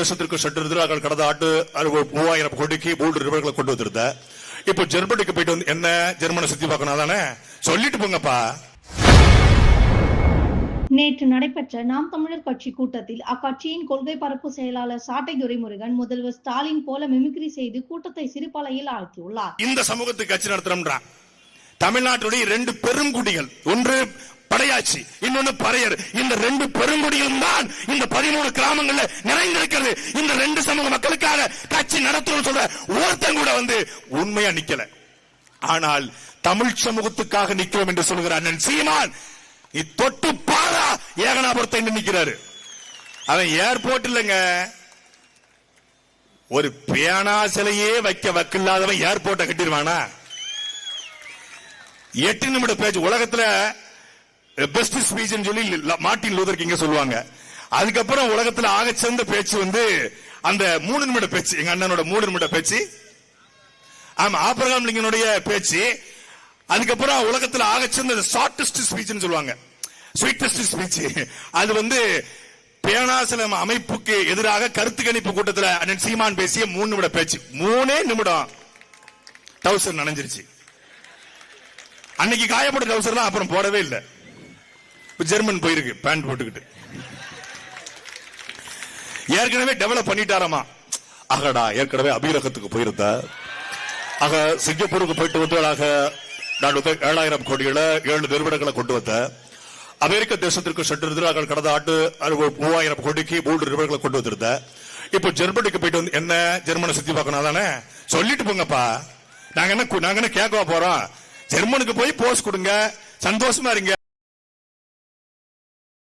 சென்றிருந்து நாங்கள் கடந்த ஆண்டு அறுபது மூவாயிரம் கோடிக்கு மூன்று நிறுவனங்களை கொண்டு வந்திருந்த. இப்போ ஜெர்மனிக்கு போயிட்டு வந்து என்ன ஜெர்மனை சுத்தி பார்க்கணும் தானே சொல்லிட்டு போங்கப்பா. நேற்று நடைபெற்ற நாம் தமிழர் கட்சி கூட்டத்தில் அக்கட்சியின் கொள்கை பரப்பு செயலாளர் சாட்டை துரைமுருகன் முதல்வர் ஸ்டாலின் போல மிமிக்ரி செய்து கூட்டத்தை சிறுபலையில் ஆழ்த்தியுள்ளார். இந்த சமூகத்துக்கு கட்சி நடத்துறோம்ன்றான் தமிழ்நாட்டுடைய ரெண்டு பெருங்குடிகள் ஒன்று படையாச்சி. இன்னொன்னு பறையர். இந்த ரெண்டு பெருங்குடியும் தான் இந்த பதிமூணு கிராமங்கள்ல நிறைந்திருக்கிறது. இந்த ரெண்டு சமூக மக்களுக்காக கட்சி நடத்தணும் சொல்ற ஒருத்தன் கூட வந்து உண்மையா நிக்கல. ஆனால் தமிழ் சமூகத்துக்காக நிக்கிறோம் என்று சொல்கிறார் அண்ணன் சீமான் நீ தொட்டு பாரா ஏகனாபுரத்தை நிக்கிறாரு. அவன் ஏர்போர்ட் இல்லைங்க. ஒரு பேனா சிலையே வைக்க வக்கில்லாதவன் ஏர்போர்ட்டை கட்டிடுவானா? எட்டு நிமிட பேச்சு. உலகத்துல பெஸ்ட் ஸ்பீச் சொல்லி ல- மார்ட்டின் லூதர் கிங்க சொல்லுவாங்க. அதுக்கப்புறம் உலகத்துல ஆக சிறந்த பேச்சு வந்து அந்த மூணு நிமிட பேச்சு எங்க அண்ணனோட மூணு நிமிட பேச்சு. ஆமா ஆபிரகாம் லிங்கனுடைய பேச்சு. அதுக்கப்புறம் உலகத்துல ஆக சிறந்த ஷார்டஸ்ட் ஸ்பீச் சொல்லுவாங்க. ஸ்வீட்டஸ்ட் ஸ்பீச் அது வந்து பேனாசலம் அமைப்புக்கு எதிராக கருத்து கணிப்பு கூட்டத்தில் அண்ணன் சீமான் பேசிய மூணு நிமிட பேச்சு. மூணே நிமிடம் டவுசர் நனைஞ்சிருச்சு. அன்னைக்கு காயப்பட்ட டவுசர்லாம் அப்புறம் போடவே இல்லை. இப்ப ஜெர்மன் போயிருக்கு பேண்ட் போட்டுக்கிட்டு. ஏற்கனவே டெவலப் பண்ணிட்டாராமா? அகடா ஏற்கனவே அபீரகத்துக்கு போயிருந்தா. ஆக சிங்கப்பூருக்கு போயிட்டு வந்தவளாக நான் வந்து ஏழாயிரம் கோடிகளை ஏழு நிறுவனங்களை கொண்டு வந்த. அமெரிக்க தேசத்திற்கு சென்றிருந்து நாங்கள் கடந்த ஆண்டு மூவாயிரம் கோடிக்கு மூன்று நிறுவனங்களை கொண்டு வந்திருந்த. இப்போ ஜெர்மனிக்கு போயிட்டு வந்து என்ன ஜெர்மனை சுத்தி பார்க்கணும் தானே சொல்லிட்டு போங்கப்பா. நாங்க என்ன நாங்க என்ன கேட்கவா போறோம்? ஜெர்மனுக்கு போய் போஸ் கொடுங்க. சந்தோஷமா இருங்க.